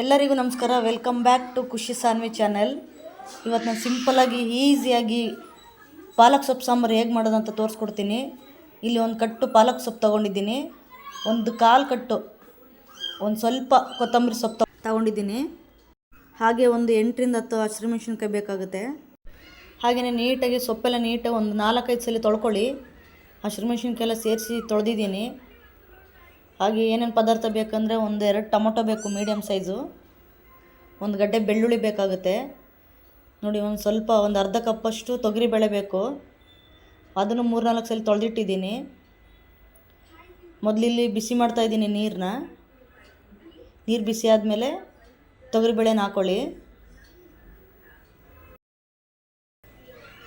ಎಲ್ಲರಿಗೂ ನಮಸ್ಕಾರ. Welcome back to ಖುಷಿ ಸಾನ್ವಿ ಚಾನೆಲ್ ಇವತ್ತು ನಾನು ಸಿಂಪಲಾಗಿ ಈಸಿಯಾಗಿ ಪಾಲಕ್ ಸೊಪ್ಪು ಸಾಂಬಾರು ಹೇಗೆ ಮಾಡೋದು ಅಂತ ತೋರಿಸ್ಕೊಡ್ತೀನಿ. ಇಲ್ಲಿ ಒಂದು ಕಟ್ಟು ಪಾಲಕ್ ಸೊಪ್ಪು ತೊಗೊಂಡಿದ್ದೀನಿ. ಒಂದು ಕಾಲು ಕಟ್ಟು, ಒಂದು ಸ್ವಲ್ಪ ಕೊತ್ತಂಬರಿ ಸೊಪ್ಪು ತಗೊಂಡಿದ್ದೀನಿ. ಹಾಗೆ ಒಂದು ಎಂಟರಿಂದ ಹತ್ತು ಹಸಿರು ಮೆಣಸಿನ್ಕಾಯಿ ಬೇಕಾಗುತ್ತೆ. ಹಾಗೆಯೇ ನೀಟಾಗಿ ಸೊಪ್ಪೆಲ್ಲ ನೀಟಾಗಿ ಒಂದು ನಾಲ್ಕೈದು ಸಲ ತೊಳ್ಕೊಳ್ಳಿ. ಹಸಿರು ಎಲ್ಲ ಸೇರಿಸಿ ತೊಳೆದಿದ್ದೀನಿ. ಹಾಗೆ ಏನೇನು ಪದಾರ್ಥ ಬೇಕಂದರೆ ಒಂದು ಎರಡು ಟೊಮೊಟೊ ಬೇಕು ಮೀಡಿಯಮ್ ಸೈಜು ಒಂದು ಗಡ್ಡೆ ಬೆಳ್ಳುಳ್ಳಿ ಬೇಕಾಗುತ್ತೆ. ನೋಡಿ, ಒಂದು ಸ್ವಲ್ಪ, ಒಂದು ಅರ್ಧ ಕಪ್ಪಷ್ಟು ತೊಗರಿಬೇಳೆ ಬೇಕು. ಅದನ್ನು ಮೂರ್ನಾಲ್ಕು ಸಲ ತೊಳೆದಿಟ್ಟಿದ್ದೀನಿ. ಮೊದಲಿಲ್ಲಿ ಬಿಸಿ ಮಾಡ್ತಾಯಿದ್ದೀನಿ ನೀರನ್ನ ನೀರು ಬಿಸಿ ಆದಮೇಲೆ ತೊಗರಿಬೇಳೆನ ಹಾಕ್ಕೊಳ್ಳಿ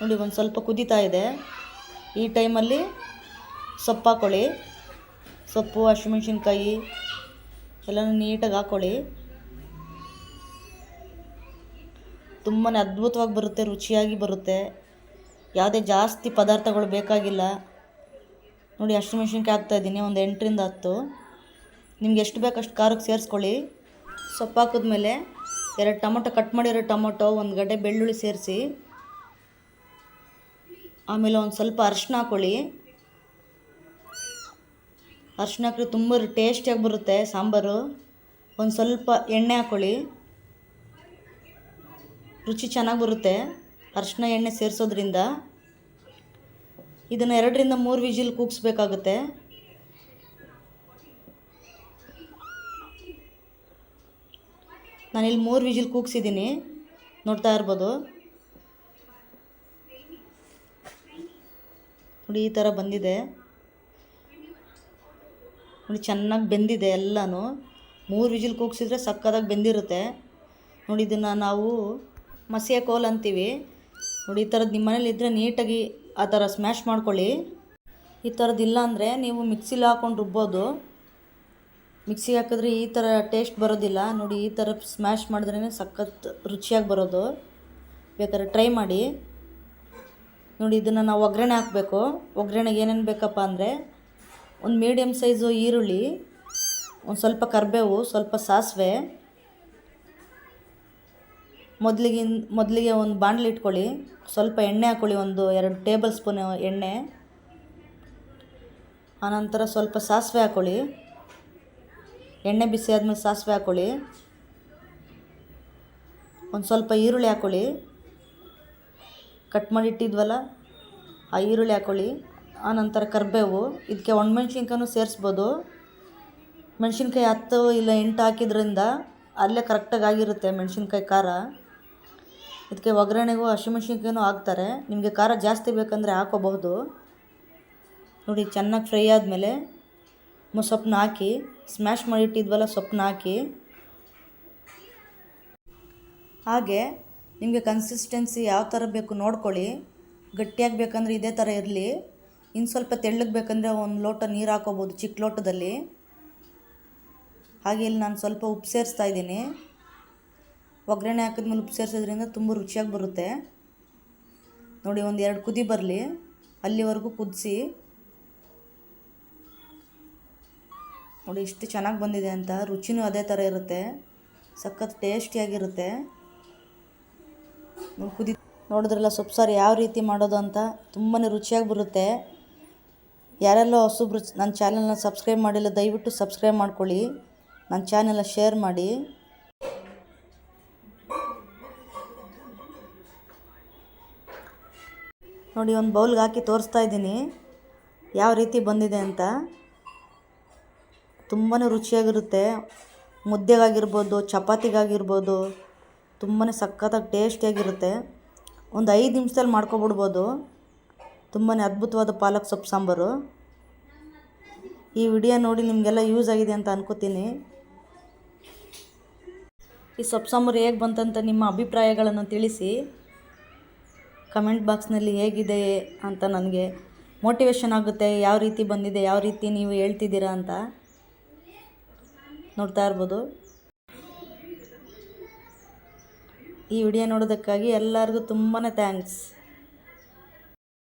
ನೋಡಿ, ಒಂದು ಸ್ವಲ್ಪ ಕುದೀತಾ ಇದೆ. ಈ ಟೈಮಲ್ಲಿ ಸೊಪ್ಪು ಹಾಕ್ಕೊಳ್ಳಿ ಸೊಪ್ಪು, ಹಸಿಮೆಣ್ಸಿನ್ಕಾಯಿ ಎಲ್ಲನೂ ನೀಟಾಗಿ ಹಾಕ್ಕೊಳ್ಳಿ ತುಂಬಾ ಅದ್ಭುತವಾಗಿ ಬರುತ್ತೆ, ರುಚಿಯಾಗಿ ಬರುತ್ತೆ. ಯಾವುದೇ ಜಾಸ್ತಿ ಪದಾರ್ಥಗಳು ಬೇಕಾಗಿಲ್ಲ. ನೋಡಿ, ಹಸಿಮೆಣ್ಸಿನ್ಕಾಯಿ ಹಾಕ್ತಾಯಿದ್ದೀನಿ ಒಂದು ಎಂಟರಿಂದ ಹತ್ತು. ನಿಮ್ಗೆ ಎಷ್ಟು ಬೇಕು ಅಷ್ಟು ಖಾರಕ್ಕೆ ಸೇರಿಸ್ಕೊಳ್ಳಿ. ಸೊಪ್ಪು ಹಾಕಿದ್ಮೇಲೆ ಎರಡು ಟೊಮೊಟೊ, ಕಟ್ ಮಾಡಿರೋ ಟೊಮೊಟೊ, ಒಂದು ಗಡ್ಡೆ ಬೆಳ್ಳುಳ್ಳಿ ಸೇರಿಸಿ. ಆಮೇಲೆ ಒಂದು ಸ್ವಲ್ಪ ಅರಿಶಿನ ಹಾಕ್ಕೊಳ್ಳಿ ಅರಿಶಿನ ಹಾಕಿದ್ರೆ ತುಂಬ ಟೇಸ್ಟಿಯಾಗಿ ಬರುತ್ತೆ ಸಾಂಬಾರು. ಒಂದು ಸ್ವಲ್ಪ ಎಣ್ಣೆ ಹಾಕ್ಕೊಳ್ಳಿ ರುಚಿ ಚೆನ್ನಾಗಿ ಬರುತ್ತೆ ಅರ್ಶಿನ ಎಣ್ಣೆ ಸೇರಿಸೋದ್ರಿಂದ. ಇದನ್ನು ಎರಡರಿಂದ ಮೂರು ವಿಜಿಲ್ ಕೂಗಿಸ್ಬೇಕಾಗುತ್ತೆ. ನಾನಿಲ್ಲಿ ಮೂರು ವಿಜಿಲ್ ಕೂಗ್ಸಿದ್ದೀನಿ. ನೋಡ್ತಾ ಇರ್ಬೋದು. ನೋಡಿ, ಈ ಥರ ಬಂದಿದೆ. ನೋಡಿ ಚೆನ್ನಾಗಿ ಬೆಂದಿದೆ ಎಲ್ಲನೂ. ಮೂರು ವಿಜಿಲ್ ಕೂಗ್ಸಿದ್ರೆ ಸಕ್ಕತ್ತಾಗಿ ಬೆಂದಿರುತ್ತೆ. ನೋಡಿ ಇದನ್ನು ನಾವು ಮಸಿಯ ಕೋಲ್ ಅಂತೀವಿ. ನೋಡಿ ಈ ಥರದ್ದು ನಿಮ್ಮ ಇದ್ದರೆ ನೀಟಾಗಿ ಆ ಥರ ಸ್ಮ್ಯಾಶ್ ಮಾಡ್ಕೊಳ್ಳಿ. ಈ ಥರದ್ದು ಇಲ್ಲ ಅಂದರೆ ನೀವು ಮಿಕ್ಸಿಲಿ ಹಾಕ್ಕೊಂಡು ರುಬ್ಬೋದು. ಮಿಕ್ಸಿಗೆ ಹಾಕಿದ್ರೆ ಈ ಥರ ಟೇಸ್ಟ್ ಬರೋದಿಲ್ಲ. ನೋಡಿ ಈ ಥರ ಸ್ಮ್ಯಾಶ್ ಮಾಡಿದ್ರೇ ಸಖತ್ ರುಚಿಯಾಗಿ ಬರೋದು. ಬೇಕಾದ್ರೆ ಟ್ರೈ ಮಾಡಿ. ನೋಡಿ ಇದನ್ನು ನಾವು ಒಗ್ಗರಣೆ ಹಾಕಬೇಕು. ಒಗ್ಗರಣೆಗೆ ಏನೇನು ಬೇಕಪ್ಪ ಅಂದರೆ ಒಂದು ಮೀಡಿಯಮ್ ಸೈಜು ಈರುಳ್ಳಿ, ಒಂದು ಸ್ವಲ್ಪ ಕರಿಬೇವು, ಸ್ವಲ್ಪ ಸಾಸಿವೆ. ಮೊದಲಿಗೆ ಮೊದಲಿಗೆ ಒಂದು ಬಾಣಲಿ ಇಟ್ಕೊಳ್ಳಿ. ಸ್ವಲ್ಪ ಎಣ್ಣೆ ಹಾಕ್ಕೊಳ್ಳಿ, ಒಂದು ಎರಡು ಟೇಬಲ್ ಸ್ಪೂನ್ ಎಣ್ಣೆ. ಆನಂತರ ಸ್ವಲ್ಪ ಸಾಸಿವೆ ಹಾಕ್ಕೊಳ್ಳಿ. ಎಣ್ಣೆ ಬಿಸಿ ಆದಮೇಲೆ ಸಾಸಿವೆ ಹಾಕ್ಕೊಳ್ಳಿ. ಒಂದು ಸ್ವಲ್ಪ ಈರುಳ್ಳಿ ಹಾಕ್ಕೊಳ್ಳಿ. ಕಟ್ ಮಾಡಿ ಇಟ್ಟಿದ್ವಲ್ಲ, ಆ ಈರುಳ್ಳಿ ಹಾಕ್ಕೊಳ್ಳಿ. ಆನಂತರ ಕರಿಬೇವು ಇದಕ್ಕೆ ಒಣಮೆಣ್ಸಿನ್ಕಾಯನ್ನು ಸೇರಿಸ್ಬೋದು. ಮೆಣಸಿನ್ಕಾಯಿ ಹತ್ತು ಇಲ್ಲ ಎಂಟು ಹಾಕಿದ್ರಿಂದ ಅಲ್ಲೇ ಕರೆಕ್ಟಾಗಿ ಆಗಿರುತ್ತೆ ಮೆಣಸಿನ್ಕಾಯಿ ಖಾರ. ಇದಕ್ಕೆ ಒಗ್ಗರಣೆಗೂ ಹಸಿಮೆಣ್ಸಿನ್ಕಾಯಿನೂ ಹಾಕ್ತಾರೆ. ನಿಮಗೆ ಖಾರ ಜಾಸ್ತಿ ಬೇಕಂದರೆ ಹಾಕೋಬಹುದು. ನೋಡಿ ಚೆನ್ನಾಗಿ ಫ್ರೈ ಆದಮೇಲೆ ಸೊಪ್ಪನ್ನ ಹಾಕಿ ಸ್ಮ್ಯಾಶ್ ಮಾಡಿಟ್ಟಿದ್ವಲ್ಲ ಸೊಪ್ಪನ್ನ ಹಾಕಿ. ಹಾಗೆ ನಿಮಗೆ ಕನ್ಸಿಸ್ಟೆನ್ಸಿ ಯಾವ ಥರ ಬೇಕು ನೋಡ್ಕೊಳ್ಳಿ. ಗಟ್ಟಿಯಾಗಿ ಬೇಕಂದ್ರೆ ಇದೇ ಥರ ಇರಲಿ. ಇನ್ನು ಸ್ವಲ್ಪ ತೆಳ್ಳಗೆ ಬೇಕಂದರೆ ಒಂದು ಲೋಟ ನೀರು ಹಾಕೋಬೋದು ಚಿಕ್ಕ ಲೋಟದಲ್ಲಿ. ಹಾಗೆ ಇಲ್ಲಿ ನಾನು ಸ್ವಲ್ಪ ಉಪ್ಪು ಸೇರಿಸ್ತಾ ಇದ್ದೀನಿ. ಒಗ್ಗರಣೆ ಹಾಕಿದ್ಮೇಲೆ ಉಪ್ಪು ಸೇರಿಸೋದ್ರಿಂದ ತುಂಬ ರುಚಿಯಾಗಿ ಬರುತ್ತೆ. ನೋಡಿ, ಒಂದು ಎರಡು ಕುದಿ ಬರಲಿ. ಅಲ್ಲಿವರೆಗೂ ಕುದಿಸಿ. ನೋಡಿ ಎಷ್ಟು ಚೆನ್ನಾಗಿ ಬಂದಿದೆ ಅಂತ. ರುಚಿನೂ ಅದೇ ಥರ ಇರುತ್ತೆ. ಸಖತ್ ಟೇಸ್ಟಿಯಾಗಿರುತ್ತೆ. ನೋಡಿ, ಕುದಿ ನೋಡಿದ್ರಲ್ಲ ಸೊಪ್ಪು ಸಾರು ಯಾವ ರೀತಿ ಮಾಡೋದು ಅಂತ. ತುಂಬಾ ರುಚಿಯಾಗಿ ಬರುತ್ತೆ. ಯಾರೆಲ್ಲೋ ಹೊಸಬ್ರು ನನ್ನ ಚಾನಲ್ನ ಸಬ್ಸ್ಕ್ರೈಬ್ ಮಾಡಿಲ್ಲ, ದಯವಿಟ್ಟು ಸಬ್ಸ್ಕ್ರೈಬ್ ಮಾಡ್ಕೊಳ್ಳಿ. ನನ್ನ ಚಾನೆಲ್ನ ಶೇರ್ ಮಾಡಿ. ನೋಡಿ, ಒಂದು ಬೌಲ್ಗೆ ಹಾಕಿ ತೋರಿಸ್ತಾ ಇದ್ದೀನಿ. ಯಾವ ರೀತಿ ಬಂದಿದೆ ಅಂತ. ತುಂಬಾ ರುಚಿಯಾಗಿರುತ್ತೆ. ಮುದ್ದೆಗಾಗಿರ್ಬೋದು, ಚಪಾತಿಗಾಗಿರ್ಬೋದು ತುಂಬಾ ಸಖತ್ತಾಗಿ ಟೇಸ್ಟಿಯಾಗಿರುತ್ತೆ. ಒಂದು ಐದು ನಿಮಿಷದಲ್ಲಿ ಮಾಡ್ಕೊಬಿಡ್ಬೋದು. ತುಂಬಾ ಅದ್ಭುತವಾದ ಪಾಲಕ್ ಸೊಪ್ಪು ಸಾಂಬಾರು. ಈ ವಿಡಿಯೋ ನೋಡಿ ನಿಮಗೆಲ್ಲ ಯೂಸ್ ಆಗಿದೆ ಅಂತ ಅನ್ಕೋತೀನಿ. ಈ ಸೊಪ್ಪು ಸಾಂಬಾರು ಹೇಗೆ ಬಂತಂತ ನಿಮ್ಮ ಅಭಿಪ್ರಾಯಗಳನ್ನು ತಿಳಿಸಿ. ಕಮೆಂಟ್ ಬಾಕ್ಸ್ನಲ್ಲಿ ಹೇಗಿದೆ ಅಂತ ನನಗೆ ಮೋಟಿವೇಶನ್ ಆಗುತ್ತೆ, ಯಾವ ರೀತಿ ಬಂದಿದೆ, ಯಾವ ರೀತಿ ನೀವು ಹೇಳ್ತಿದ್ದೀರಾ ಅಂತ ನೋಡ್ತಾ ಇರ್ಬೋದು. ಈ ವಿಡಿಯೋ ನೋಡೋದಕ್ಕಾಗಿ ಎಲ್ಲರಿಗೂ ತುಂಬಾ ಥ್ಯಾಂಕ್ಸ್.